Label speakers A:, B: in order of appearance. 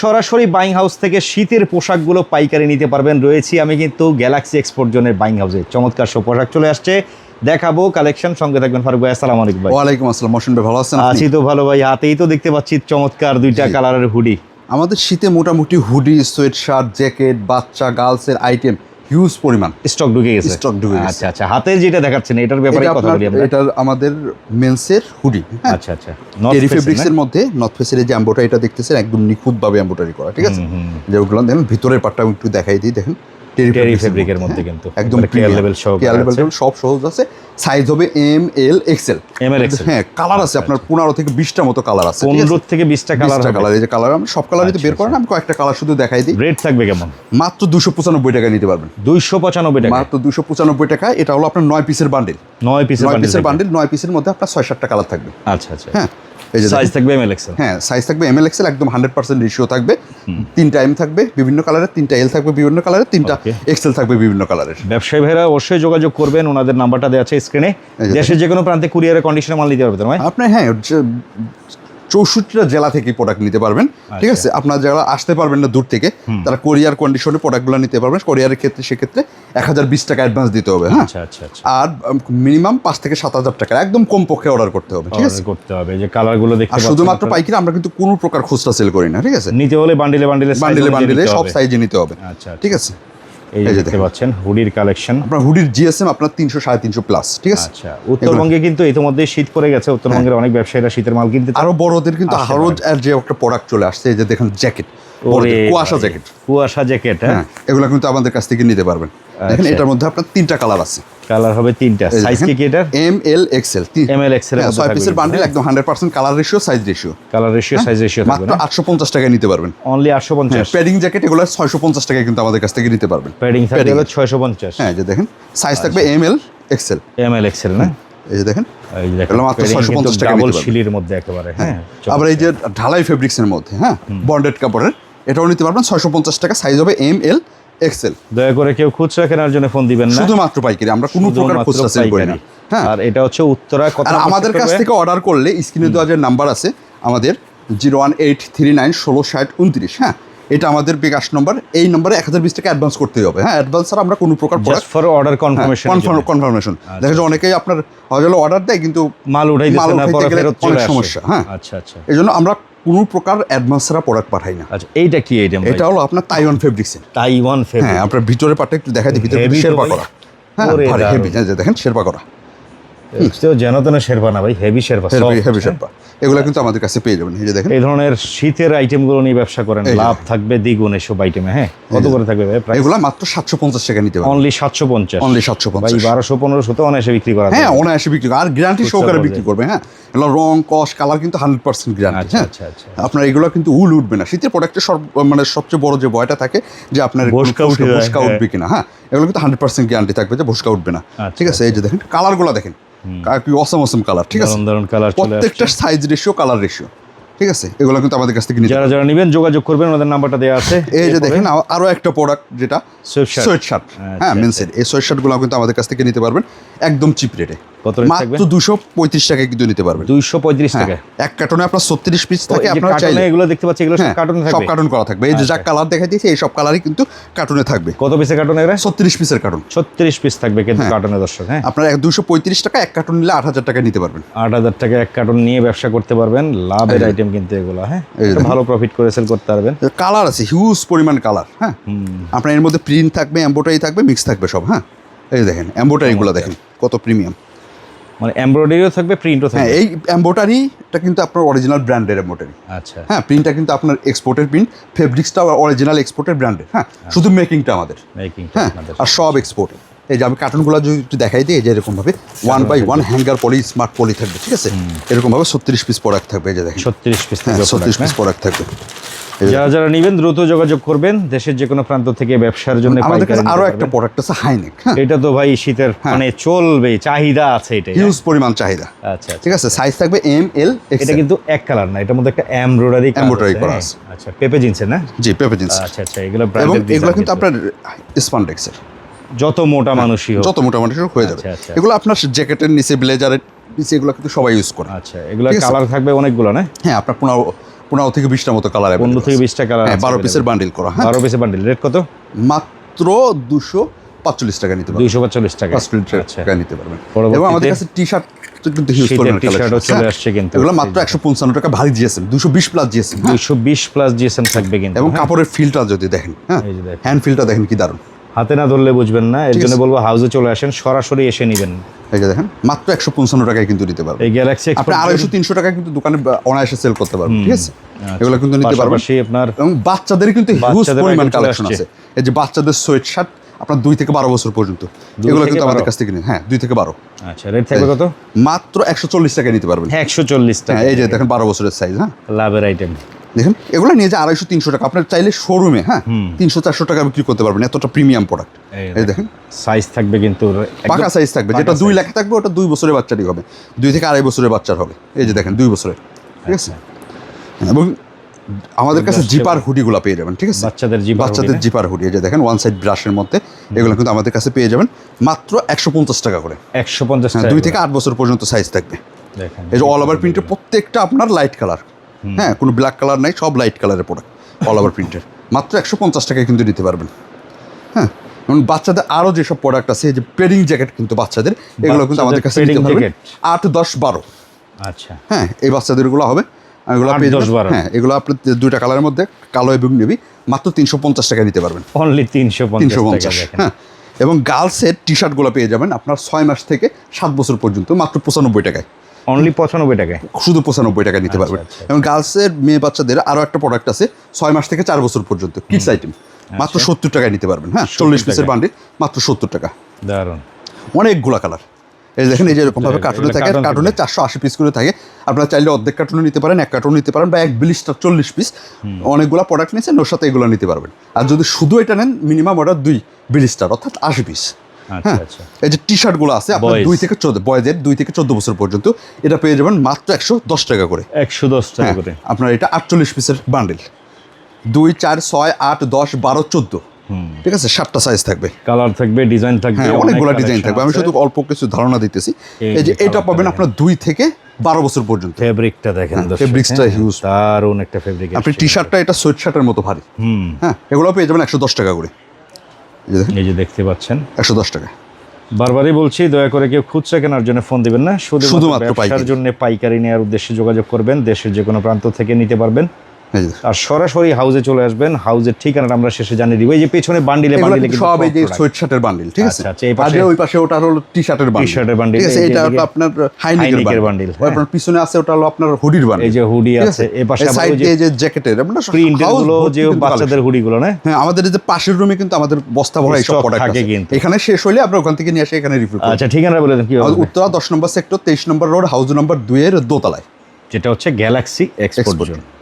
A: সরাসরি buying house থেকে শীতের পোশাকগুলো পাইকারি নিতে পারবেন। রয়েছি আমি কিন্তু গ্যালাক্সি এক্সপোর্ট জোনের বাইং হাউসে চমৎকার সব পোশাক চলে আসছে। দেখাবো কালেকশন সঙ্গে থাকবেন ফারুক ভাই আসসালামু আলাইকুম ভাই।
B: ওয়ালাইকুম আসসালাম মোশন ভাই ভালো আছেন
A: আছি তো ভালো ভাই হাতেই তো দেখতে পাচ্ছি চমৎকার দুইটা কালারের হুডি
B: আমাদের শীতে মোটামুটি হুডি সোয়েট শার্ট জ্যাকেট বাচ্চা গার্লসের আইটেম হিউজ পরিমাণ।
A: স্টক ঢুকে গেছে।
B: স্টক ঢুকে গেছে।
A: আচ্ছা আচ্ছা। হাতের যেটা দেখাচ্ছেন এটার ব্যাপারে
B: এটা
A: কথা বলি আমরা।
B: এটা আমাদের মেন্সের হুডি হ্যাঁ?
A: আচ্ছা আচ্ছা।
B: টেরি
A: face এর
B: ফেব্রিক্স
A: না?
B: এর মধ্যে নর্থ ফেসের যে এম্বোটারিটা দেখতেছেন একদম নিখুঁত ভাবে করা ঠিক আছে?
A: হুম, হুম।
B: যে ওগুলো দেখেন ভিতরের পার্টটা আমি একটু দেখাই দিই দেখেন। টেরি
A: ফেব্রিকের মধ্যে। কিন্তু।
B: একদম
A: কেয়ার লেভেল সহ
B: কেয়ার লেভেল সব সহজ আছে। সাইজ হবে M L XL
A: ML XL
B: হ্যাঁ কালার আছে আপনার পনেরো থেকে বিশটা মতো কালার আছে
A: পনেরো থেকে বিশটা কালার
B: কালার এই যে কালার আমি সব কালারই তো
A: আচ্ছা,
B: বের করেন আমি কয়েকটা কালার শুধু দেখাই দিই।
A: রেট থাকবে কেমন?
B: মাত্র দুশো পঁচানব্বই টাকা নিতে পারবেন।
A: দুইশো পঁচানব্বই টাকা
B: মাত্র দুশো পঁচানব্বই টাকা এটা হলো আপনার নয় পিসের বান্ডিল
A: নয় পিসের
B: নয় পিসের বান্ডিল নয় পিসের মধ্যে আপনার ছয় সাতটা কালার থাকবে।
A: আচ্ছা আচ্ছা।
B: হ্যাঁ। এই যে
A: সাইজ থাকবে এমএল এক্সেল
B: হ্যাঁ সাইজ থাকবে এক্সেল একদম হান্ড্রেড পার্সেন্ট রেশিও থাকবে। তিনটা এম থাকবে বিভিন্ন কালারের তিনটা এল থাকবে বিভিন্ন কালারের তিনটা এক্সেল থাকবে বিভিন্ন কালারের
A: ব্যবসায়ী ভাইরা অবশ্যই যোগাযোগ করবেন ওনাদের নাম্বারটা দেওয়া আছে স্ক্রিনে দেশের যে কোনো প্রান্তে কুরিয়ারের কন্ডিশনে মাল নিতে পারবে তো
B: আপনি হ্যাঁ চৌষট্টিটা জেলা থেকে প্রোডাক্ট নিতে পারবেন। ঠিক আছে? আপনার যারা আসতে পারবেন না দূর থেকে তারা কোরিয়ার কন্ডিশনে প্রোডাক্টগুলো নিতে পারবেন। কোরিয়ারের ক্ষেত্রে সেক্ষেত্রে এক হাজার বিশ টাকা অ্যাডভান্স দিতে হবে হ্যাঁ?
A: আচ্ছা আচ্ছা আচ্ছা।
B: আর মিনিমাম পাঁচ থেকে সাত হাজার টাকা। একদম কম পক্ষে অর্ডার করতে হবে ঠিক আছে?
A: করতে হবে। যে কালারগুলো দেখতে
B: শুধুমাত্র। পাইকারি আমরা কিন্তু কোনো প্রকার খুচরা সেল করি না ঠিক আছে?
A: নিতে হলে বান্ডিলে বান্ডিলে
B: বান্ডিলে বান্ডিলে সব সাইজে নিতে হবে।
A: আচ্ছা আচ্ছা।
B: ঠিক আছে?
A: এই যে দেখতে পাচ্ছেন হুডির কালেকশন
B: আপনার হুডির জিএসএম আপনার তিনশো সাড়ে তিনশো প্লাস ঠিক আছে?
A: আচ্ছা উত্তরবঙ্গে কিন্তু ইতিমধ্যে শীত পড়ে গেছে। উত্তরবঙ্গের অনেক ব্যবসায়ীরা শীতের মাল কিনতে
B: আরও বড়দের কিন্তু আরও যে একটা প্রোডাক্ট চলে আসছে এই যে দেখেন জ্যাকেট কুয়াশা জ্যাকেট
A: কুয়াশা জ্যাকেট হ্যাঁ?
B: হ্যাঁ এগুলো কিন্তু আমাদের কাছ থেকে নিতে পারবেন। দেখেন
A: আচ্ছা।
B: এটার মধ্যে আপনার তিনটা কালার আছে।
A: কালার হবে তিনটা। সাইজ কি
B: এম এল এক্সেল
A: এর মধ্যে
B: ছয় পিসের বান্ডিল একদম hundred percent colour ratio size ratio
A: colour ratio size ratio
B: মাত্র আটশো পঞ্চাশ টাকায় নিতে পারবেন।
A: অনলি আটশো পঞ্চাশ।
B: প্যাডিং জ্যাকেট এগুলো ছয়শো পঞ্চাশ টাকায় কিন্তু আমাদের কাছ থেকে নিতে পারবেন।
A: প্যাডিং থাকবে
B: হ্যাঁ যে দেখেন সাইজ থাকবে M L XL
A: M L XL না?
B: এই যে দেখেন
A: এই যে দেখেন
B: মাত্র 650 টাকা
A: ডাবল
B: নিতে
A: শিলির মধ্যে একেবারে হ্যাঁ
B: আবার এই যে ঢালাই ফেব্রিক্সের মধ্যে হ্যাঁ বন্ডেড কাপড়ের এটাও নিতে পারবেন ছয়শো পঞ্চাশ টাকা সাইজ হবে এম এল এক্সেল
A: দয়া করে কেউ খুচরা কেনার জন্য ফোন দিবেন না।
B: শুধুমাত্র পাইকারি আমরা কোনো প্রকার খুচরা সেল করি না হ্যাঁ।
A: আর এটা হচ্ছে উত্তরা কত
B: আমাদের কাছ থেকে অর্ডার করলে স্ক্রিনে দেওয়া যে নাম্বার আছে আমাদের zero one eight three nine ষোলো ষাট উনত্রিশ হ্যাঁ। এটা আমাদের বিকাশ নম্বর এই নম্বরে এক হাজার বিশ টাকা অ্যাডভান্স করতে হবে। হ্যাঁ অ্যাডভান্স ছাড়া আমরা কোনো প্রকার
A: ফর অর্ডার কনফার্মেশন
B: কনফার্মেশন দেখা যায় অনেকেই আপনার হয়তো অর্ডার দেয় কিন্তু
A: মাল উঠাই
B: মাল উঠাইতে গেলে অনেক সমস্যা, হ্যাঁ।
A: আচ্ছা আচ্ছা।
B: এই জন্য আমরা কোনো প্রকার অ্যাডভান্স ছাড়া প্রোডাক্ট পাঠাই না।
A: আচ্ছা এইটা কি আইটেম
B: এটা হলো আপনার তাইওয়ান ফেব্রিক্সের
A: তাইওয়ান ফেব্রিক হ্যাঁ
B: আপনার ভিতরে পাটে একটু দেখা দিই ভিতরে শেরপা করা। হ্যাঁ
A: দারুণ।
B: দেখেন শেরপা করা।
A: তেন শেরপা না ভাই হেভি শেরপা
B: হেভি
A: হ্যাঁ।
B: শেরপা। এগুলো কিন্তু আমাদের কাছে পেয়ে যাবেন এই দেখেন।
A: এই ধরনের শীতের আইটেমগুলো নিয়ে ব্যবসা করেন লাভ থাকবে দ্বিগুণ এসব আইটেমে হ্যাঁ? কত করে থাকবে ভাই
B: এগুলা মাত্র সাতশো পঞ্চাশ টাকা নিতে পারবেন।
A: অনলি সাতশো পঞ্চাশ।
B: অনলি সাতশো
A: ভাই
B: পঞ্চাশ
A: বারোশো পনেরোশো তো অনায়াসে বিক্রি করা
B: হ্যাঁ। অনায়াসে বিক্রি করে। আর গ্যারান্টি সহকারে বিক্রি করবে হ্যাঁ? এগুলো রং কস কালার কিন্তু হান্ড্রেড পার্সেন্ট গ্যারান্টি
A: আচ্ছা
B: হ্যাঁ?
A: আচ্ছা আচ্ছা।
B: আপনার এগুলো কিন্তু উল উঠবে না। শীতের প্রোডাক্টের সব মানে সবচেয়ে বড় যে ভয়টা থাকে যে আপনার একটু
A: ভুসকা উঠে
B: ভুসকা-
A: যায়,
B: ভুসকা
A: হ্যাঁ।
B: উঠবে কিনা হ্যাঁ? এগুলো কিন্তু হান্ড্রেড পার্সেন্ট গ্যারান্টি থাকবে যে ভুসকা উঠবে না।
A: আচ্ছা,
B: ঠিক আছে এই যে দেখেন কালারগুলো দেখেন। কি অসম অসম কালার ঠিক আছে?
A: কালার
B: প্রত্যেকটা সাইজ রেশিও কালার রেশিও ঠিক আছে? এগুলো কিন্তু আমাদের কাছ থেকে
A: যারা যারা নেবেন যোগাযোগ করবেন ওনাদের নাম্বারটা দেওয়া আছে।
B: এই যে দেখেন আরও একটা প্রোডাক্ট যেটা সোয়েট শার্ট
A: আচ্ছা,
B: হ্যাঁ
A: মেনসের
B: মেন্সের এই সোয়েট শার্টগুলো কিন্তু আমাদের কাছ থেকে নিতে পারবেন একদম চিপ রেটে
A: কত
B: মাত্র দুশো পঁয়ত্রিশ টাকায় কিন্তু নিতে পারবেন।
A: পঁয়ত্রিশ
B: হ্যাঁ,
A: টাকা।
B: এক কার্টনে আপনার ছত্রিশ পিস থাকে আপনারা
A: কার্টুনে
B: চাইলে।
A: এগুলো দেখতে পাচ্ছি এগুলো সব
B: হ্যাঁ, সব কার্টুন করা থাকবে। এই যে যা
A: আচ্ছা।
B: কালার দেখা দিয়েছি এই সব কালারই কিন্তু কার্টুনে থাকবে।
A: কত কার্টুন এগুলো
B: ছত্রিশ পিসের কার্টুন
A: ছত্রিশ পিস থাকবে কিন্তু কার্টুনে দর্শক হ্যাঁ।
B: আপনার দুশো পঁয়ত্রিশ টাকা এক কার্টুন নিলে আট হাজার টাকা নিতে পারবেন।
A: আট হাজার টাকা এক কার্টুন নিয়ে ব্যবসা করতে পারবেন। লাভের আইটেম কিন্তু এগুলো হ্যাঁ। ভালো প্রফিট করে সেল করতে পারবেন।
B: কালার আছে হিউজ পরিমাণ কালার হ্যাঁ। আপনার এর মধ্যে প্রিন্ট থাকবে এম্বোটারি থাকবে মিক্স থাকবে সব হ্যাঁ। এই দেখেন এম্বোটারিগুলো দেখেন কত প্রিমিয়াম
A: মানে এমব্রয়ডারিও থাকবে প্রিন্টও
B: হ্যাঁ
A: থাকবে।
B: এই এম্বোটারিটা কিন্তু আপনার অরিজিনাল ব্র্যান্ডের এম্বোটারি
A: আচ্ছা।
B: হ্যাঁ প্রিন্টটা কিন্তু আপনার এক্সপোর্টের প্রিন্ট ফেব্রিক্সটা অরিজিনাল এক্সপোর্টের ব্র্যান্ডের হ্যাঁ শুধু মেকিংটা আমাদের।
A: মেকিং
B: হ্যাঁ আর সব এক্সপোর্ট এই যে আমি কার্টুনগুলো যদি একটু দেখাই দিই এই যে এরকম ভাবে one by one hanger poly smart poly থাকবে ঠিক আছে? এরকম ভাবে ছত্রিশ পিস প্রোডাক্ট থাকবে এই যে দেখেন।
A: ছত্রিশ পিস
B: হ্যাঁ ছত্রিশ পিস? প্রোডাক্ট থাকবে।
A: যারা যারা নেবেন দ্রুত যোগাযোগ করবেন। দেশের যে কোনো প্রান্ত থেকে ব্যবসার জন্য
B: আমাদের কাছে
A: আরও
B: একটা প্রোডাক্ট আছে হাইনেক হ্যাঁ?
A: এটা তো ভাই শীতের মানে চলবে চাহিদা আছে এটা
B: হিউজ পরিমাণ চাহিদা।
A: আচ্ছা আচ্ছা।
B: ঠিক আছে সাইজ থাকবে এম এল
A: এটা কিন্তু এক কালার না এটার মধ্যে একটা এমব্রয়ডারি
B: Embroidery করা আছে।
A: আচ্ছা পেপে জিন্সের না?
B: জি পেপে জিন্স
A: আচ্ছা আচ্ছা এগুলো
B: এবং
A: ব্র্যান্ডেড
B: এগুলো কিন্তু আপনার স্পান্ডেক্সের
A: যত মোটা মানুষই হোক।
B: যত মোটামুটি হয়ে যাবে।
A: আচ্ছা, আচ্ছা।
B: এগুলো আপনার জ্যাকেটের নিচে ব্লেজারের নিচে এগুলো কিন্তু সবাই ইউজ করে।
A: আচ্ছা এগুলো কালার থাকবে অনেকগুলো না?
B: হ্যাঁ আপনার পনেরো পনেরো থেকে বিশটা মতো কালার
A: পনেরো থেকে বিশটা কালার
B: হ্যাঁ বারো পিসের বান্ডিল করা হ্যাঁ।
A: বারো পিসের বান্ডিল রেট কত?
B: মাত্র দুশো পাঁচচল্লিশ টাকা নিতে পারবেন।
A: পঁয়তাল্লিশ টাকা
B: পাঁচচল্লিশ
A: আচ্ছা।
B: টাকা নিতে পারবেন। এবং আমাদের কাছে টি শার্ট কিন্তু হিউজ
A: শীতের
B: পরিমাণ
A: t-shirt ও
B: কালেকশন
A: চলে আসছে কিন্তু।
B: এগুলো মাত্র একশো পঞ্চান্ন টাকা ভারী জিএসএম দুশো বিশ প্লাস জিএসএম
A: বিশ প্লাস জিএসএম থাকবে কিন্তু
B: এবং
A: হ্যাঁ?
B: কাপড়ের ফিলটা যদি দেখেন হ্যাঁ। হ্যান্ড ফিলটা দেখেন। কি দারুণ।
A: হাতে না ধরলে বুঝবেন না এর জন্য বলব হাউসে চলে আসেন সরাসরি এসে নেবেন।
B: এই যে দেখেন মাত্র একশো পঞ্চান্ন টাকায় কিন্তু নিতে পারবেন।
A: এই গ্যালাক্সি
B: আপনি আড়াইশো তিনশো টাকায় কিন্তু দোকানে অনায়াসে সেল করতে পারবেন ঠিক আছে? এগুলো কিন্তু নিতে পারবেন।
A: আপনার
B: এবং বাচ্চাদের কিন্তু হিউজ পরিমাণ কালেকশন আছে। এই যে বাচ্চাদের সোয়েট শার্ট আপনার দুই থেকে বারো বছর পর্যন্ত। এগুলো কিন্তু আমাদের কাছ থেকে নিন। হ্যাঁ দুই থেকে বারো।
A: আচ্ছা রেট থাকবে কত?
B: মাত্র একশো চল্লিশ টাকায় নিতে পারবেন।
A: হ্যাঁ একশো চল্লিশ টাকা।
B: হ্যাঁ এই যে দেখেন বারো বছরের সাইজ হ্যাঁ?
A: লাভের আইটেম
B: দেখেন এগুলো নিয়ে যে আড়াইশো তিনশো টাকা আপনার চাইলে শোরুমে হ্যাঁ তিনশো চারশো টাকা বিক্রি করতে পারবেন এতটা প্রিমিয়াম প্রোডাক্ট এই দেখেন।
A: সাইজ থাকবে কিন্তু
B: পাকা সাইজ থাকবে যেটা দুই। লাখ থাকবে ওটা দুই বছরের বাচ্চারই হবে দুই থেকে আড়াই বছরের বাচ্চার হবে এই যে দেখেন দুই বছরের ঠিক আছে? হ্যাঁ, এবং আমাদের কাছে জিপার হুডিগুলো পেয়ে যাবেন ঠিক আছে?
A: বাচ্চাদের জিপার
B: বাচ্চাদের জিপার হুডি এই যে দেখেন ওয়ান সাইড ব্রাশের মধ্যে এগুলো কিন্তু আমাদের কাছে পেয়ে যাবেন মাত্র একশো পঞ্চাশ টাকা করে।
A: একশো পঞ্চাশ
B: হ্যাঁ দুই থেকে আট বছর পর্যন্ত সাইজ থাকবে। এই যে অল ওভার প্রিন্টের প্রত্যেকটা আপনার লাইট কালার হ্যাঁ কোনো ব্ল্যাক কালার নাই সব লাইট কালারের প্রোডাক্ট অল ওভার প্রিন্টের মাত্র একশো পঞ্চাশ টাকায় কিন্তু নিতে পারবেন। হ্যাঁ এবং বাচ্চাদের আরও যেসব প্রোডাক্ট আছে যে পেডিং জ্যাকেট কিন্তু বাচ্চাদের এগুলো কিন্তু আমাদের কাছে নিতে পারবেন। আট দশ বারো।
A: আচ্ছা।
B: হ্যাঁ এই বাচ্চাদেরগুলো হবে। এগুলো।
A: বারো।
B: হ্যাঁ এগুলো আপনি দুইটা কালারের মধ্যে কালো এবং নেবি মাত্র তিনশো পঞ্চাশ টাকায় নিতে পারবেন।
A: অনলি তিনশো
B: তিনশো
A: পঞ্চাশ
B: হ্যাঁ। এবং গার্লসের টি শার্টগুলো পেয়ে যাবেন আপনার ছয় মাস থেকে সাত বছর পর্যন্ত মাত্র পঁচানব্বই টাকায়।
A: অনলি পঁচানব্বই টাকায়?
B: শুধু পঁচানব্বই টাকা নিতে পারবেন।
A: আচ্ছা।
B: এবং গার্লসের মেয়ে বাচ্চাদের আরও একটা প্রোডাক্ট আছে ছয় মাস থেকে চার বছর পর্যন্ত কিডস আইটেম মাত্র সত্তর টাকায় নিতে পারবেন হ্যাঁ? চল্লিশ পিসের। বান্ডিল মাত্র সত্তর টাকা।
A: দারুণ
B: অনেকগুলা কালার এই দেখেন এই যে এরকম ভাবে
A: এগুলো
B: কার্টুনে থাকে কার্টুনে চারশো আশি পিস করে থাকে। আপনারা চাইলে অর্ধেক কার্টুনে নিতে পারেন এক কার্টুন নিতে পারেন বা এক বিলিশটা চল্লিশ পিস অনেকগুলা প্রোডাক্ট নিয়েছেন ওর সাথে এগুলো নিতে পারবেন। আর যদি শুধু এটা নেন মিনিমাম অর্ডার দুই বিলিশটার অর্থাৎ আশি পিস
A: আচ্ছা আচ্ছা
B: এই যে টি শার্টগুলো আছে আপনার দুই থেকে চোদ্দ বয়েজের দুই থেকে চোদ্দ বছর পর্যন্ত এটা পেয়ে যাবেন মাত্র একশো দশ টাকা করে।
A: একশো দশ টাকা
B: হ্যাঁ,
A: করে।
B: আপনার এটা আটচল্লিশ পিসের বান্ডেল দুই চার ছয় আট দশ বারো চোদ্দ। ঠিক আছে? সাতটা সাইজ থাকবে।
A: কালার থাকবে ডিজাইন থাকবে
B: হ্যাঁ অনেকগুলো ডিজাইন থাকবে। আমি শুধু অল্প কিছু ধারণা দিতেছি।
A: এই
B: যে এটা পাবেন আপনার দুই থেকে বারো বছর পর্যন্ত।
A: ফেব্রিকটা দেখেন
B: হ্যাঁ,
A: দর্শক,
B: fabrics টা
A: হ্যাঁ, দারুণ একটা ফেব্রিক
B: আপনি টি শার্টটা এটা সোয়েট শার্টের মতো ভারী।
A: হুম।
B: হ্যাঁ এগুলো পেয়ে যাবেন একশো দশ টাকা করে। এই যে
A: দেখতে পাচ্ছেন।
B: একশো দশ টাকা।
A: বারবারই বলছি দয়া করে কেউ খুচরা কেনার জন্য ফোন দিবেন না।
B: শুধুমাত্র
A: ব্যবসার জন্য পাইকারি নেওয়ার উদ্দেশ্যে যোগাযোগ করবেন দেশের যে কোনো প্রান্ত থেকে নিতে পারবেন। আর সরাসরি হাউজে চলে আসবেন। হাউজের ঠিকানাটা আমরা শেষে জানিয়ে দিব। এই যে পেছনে বান্ডিলে বান্ডিলে
B: সব এই যে সোয়েট শার্টের বান্ডিল ঠিক আছে?
A: আচ্ছা, আচ্ছা, এই পাশে-
B: ওই পাশে ওটা হলো টি শার্টের বান্ডিল
A: T-shirt-এর bundle,
B: ঠিক আছে এটা হলো আপনার হাইনিকের বান্ডিল আপনার পিছনে আছে ওটা হলো আপনার হুডির বান্ডিল
A: এই যে হুডি আছে এ পাশে আবার ওই যে
B: জ্যাকেটেরগুলো যে
A: বাচ্চাদের হুডি গুলো না?
B: হ্যাঁ আমাদের এই যে পাশের রুমে কিন্তু আমাদের বস্তা ভরা এইসব প্রোডাক্ট
A: থাকে কিন্তু।
B: এখানে শেষ হলে আমরা ওখান থেকে নিয়ে আসে এখানে রিফিল
A: আচ্ছা ঠিকানা বলে দেন কি
B: উত্তরা দশ নম্বর সেক্টর তেইশ নম্বর রোড হাউস নম্বর দুইয়ের দোতলায়।
A: যেটা হচ্ছে গ্যালাক্সি এক্সপোর্ট